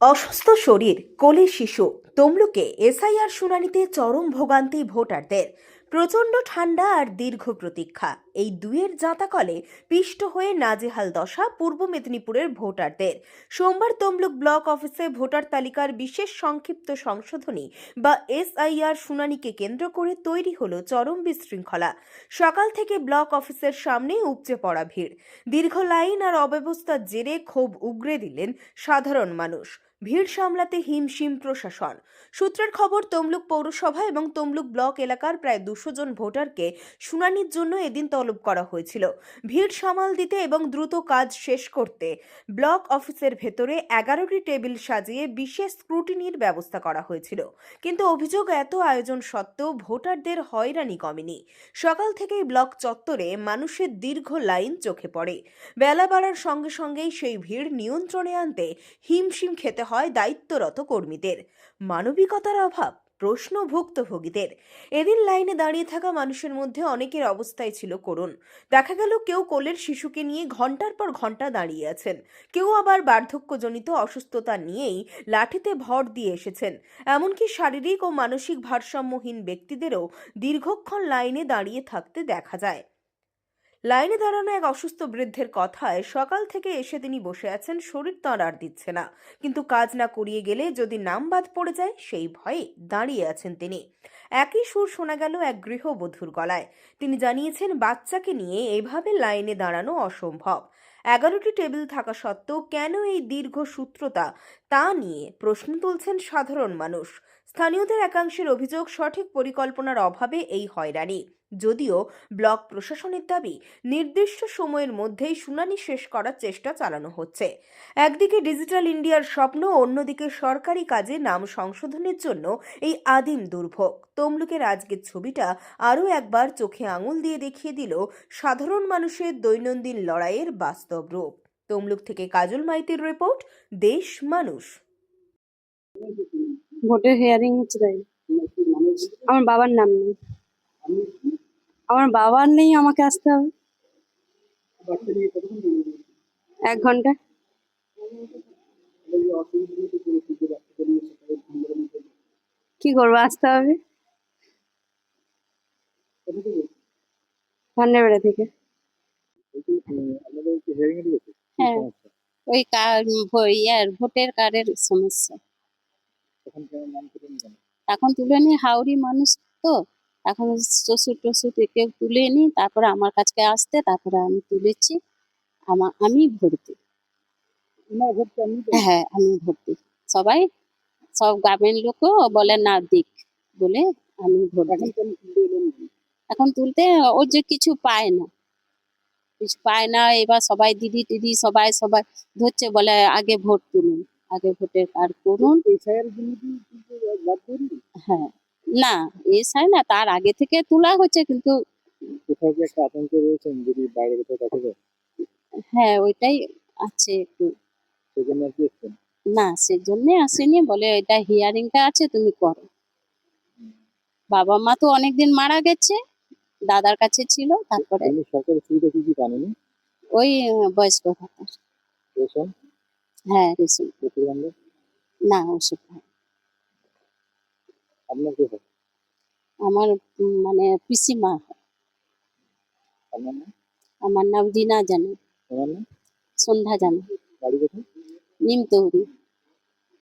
অসুস্থ শরীর, কোলে শিশু, তমলুকে এসআইআর শুনানিতে চরম ভোগান্তি ভোটারদের। প্রচণ্ড ঠান্ডা আর দীর্ঘ প্রতীক্ষা। এই দুয়ের জাঁতাকলে পিষ্ট হয়ে নাজেহাল দশা পূর্ব মেদিনীপুরের ভোটারদের। সোমবার তমলুক ব্লক অফিসে ভোটার তালিকার বিশেষ সংক্ষিপ্ত সংশোধনী বা এসআইআর শুনানিকে কেন্দ্র করে তৈরি হলো চরম বিশৃঙ্খলা। সকাল থেকে ব্লক অফিসের সামনে উপচে পড়া ভিড়। দীর্ঘ লাইন আর অব্যবস্থার জেরে ক্ষোভ উগরে দিলেন সাধারণ মানুষ। ভিড় সামলাতে হিমশিম প্রশাসন। সূত্রের খবর, তমলুক পৌরসভা এবং তমলুক ব্লক এলাকার প্রায় দুশো জন ভোটারকে শুনানির জন্য এদিন তলব করা হয়েছিল। ভিড় সামাল দিতে এবং দ্রুত কাজ শেষ করতে ব্লক অফিসের ভেতরে এগারোটি টেবিল সাজিয়ে বিশেষ স্ক্রুটিনির ব্যবস্থা করা হয়েছিল। কিন্তু অভিযোগ এত আয়োজন সত্ত্বেও ভোটারদের হয়রানি কমেনি। সকাল থেকেই ব্লক চত্বরে মানুষের দীর্ঘ লাইন চোখে পড়ে। বেলা বাড়ার সঙ্গে সঙ্গেই সেই ভিড় নিয়ন্ত্রণে আনতে হিমশিম খেতে হয় দায়িত্বরত কর্মীদের। মানবিকতার অভাব প্রশ্ন ভুক্তভোগীদের এদিন লাইনে দাঁড়িয়ে থাকা মানুষের মধ্যে অনেকের অবস্থায় ছিল করুণ। দেখা গেল কেউ কোলের শিশুকে নিয়ে ঘণ্টার পর ঘণ্টা দাঁড়িয়ে আছেন। কেউ আবার বার্ধক্যজনিত অসুস্থতা নিয়েই লাঠিতে ভর দিয়ে এসেছেন। এমনকি শারীরিক ও মানসিক ভারসাম্যহীন ব্যক্তিদেরও দীর্ঘক্ষণ লাইনে দাঁড়িয়ে থাকতে দেখা যায়। লাইনে দাঁড়ানো এক অসুস্থ বৃদ্ধের কথায় সকাল থেকে এসে তিনি বসে আছেন, শরীর তাঁর আর দিচ্ছে না। কিন্তু কাজ না করিয়ে গেলে যদি নাম বাদ পড়ে যায়, সেই ভয়ে দাঁড়িয়ে আছেন তিনি। একই সুর শোনা গেল এক গৃহবধূর গলায়। তিনি জানিয়েছেন, বাচ্চাকে নিয়ে এভাবে লাইনে দাঁড়ানো অসম্ভব। এগারোটি টেবিল থাকা সত্ত্বেও কেন এই দীর্ঘ সূত্রতা? তা নিয়ে প্রশ্ন তুলছেন সাধারণ মানুষ। স্থানীয়দের একাংশের অভিযোগ, সঠিক পরিকল্পনার অভাবে এই হয়রানি। যদিও ব্লক প্রশাসনের দাবি নির্দিষ্ট সময়ের মধ্যেই শুনানি শেষ করার চেষ্টা চালানো হচ্ছে। একদিকে ডিজিটাল ইন্ডিয়ার স্বপ্ন, অন্যদিকে সরকারি কাজে নাম সংশোধনের জন্য এই আদিম দুর্ভোগ। তমলুকের আজকের ছবিটা আরও একবার চোখে আঙুল দিয়ে দেখিয়ে দিল সাধারণ মানুষের দৈনন্দিন লড়াইয়ের বাস্তব রূপ। তমলুক থেকে কাজল মাইতির রিপোর্ট, দেশ মানুষ। ভোটের হচ্ছে আমার বাবার নাম নেই। আমার বাবার নেই, আমাকে আসতে হবে। এক ঘণ্টা। কি করব, আসতে হবে? ভান্ডারবেড়া থেকে। হ্যাঁ। ওই ইয়ার, ভোটের কার্ডের সমস্যা। এখন তুলে নি হাওড়ি মানুষ তো। এখন শ্বশুর টশুর কেউ তুলে নি তারপরে আমার কাছে আসতে তারপরে আমি তুলেছি। আমার আমি ভর্তি। হ্যাঁ আমি ভর্তি। সবাই সব গ্রামের লোকও বলে না দিক। বলে আমি দিই। এখন তুলতে ও যে কিছু পায় না। কিছু পায় না এবার সবাই দিদি দিদি সবাই সবাই ধরছে বলে আগে ভোট তুলুন। আগে ভোটের কার্ড করুন। হ্যাঁ। না এসাই না তার আগে থেকে তোলা হচ্ছে কিন্তু কোথাও কি একটা আতঙ্কে রয়েছেন যদি বাইরে কোথাও দেখা যায়? হ্যাঁ ওইটাই আছে একটু। সেজন্য আর কি এসছেন? না সেজন্য আসেনি বলে এটা হিয়ারিংটা আছে তুমি করো। বাবা মা তো অনেকদিন মারা গেছে দাদার কাছে ছিল তারপরে এমনি সরকারি সুবিধা কি কি জানেন ওই বয়স্ক ভাতা রেশন? হ্যাঁ রেশন। না ওষুধ হয়। আপনার কি হয়? আমার মানে পিসিমা আপনার নাম? আমার নাম দিনা জানি। তোমার নাম? সন্ধ্যা জানি। বাড়ি কোথায়? নিমতৌরি।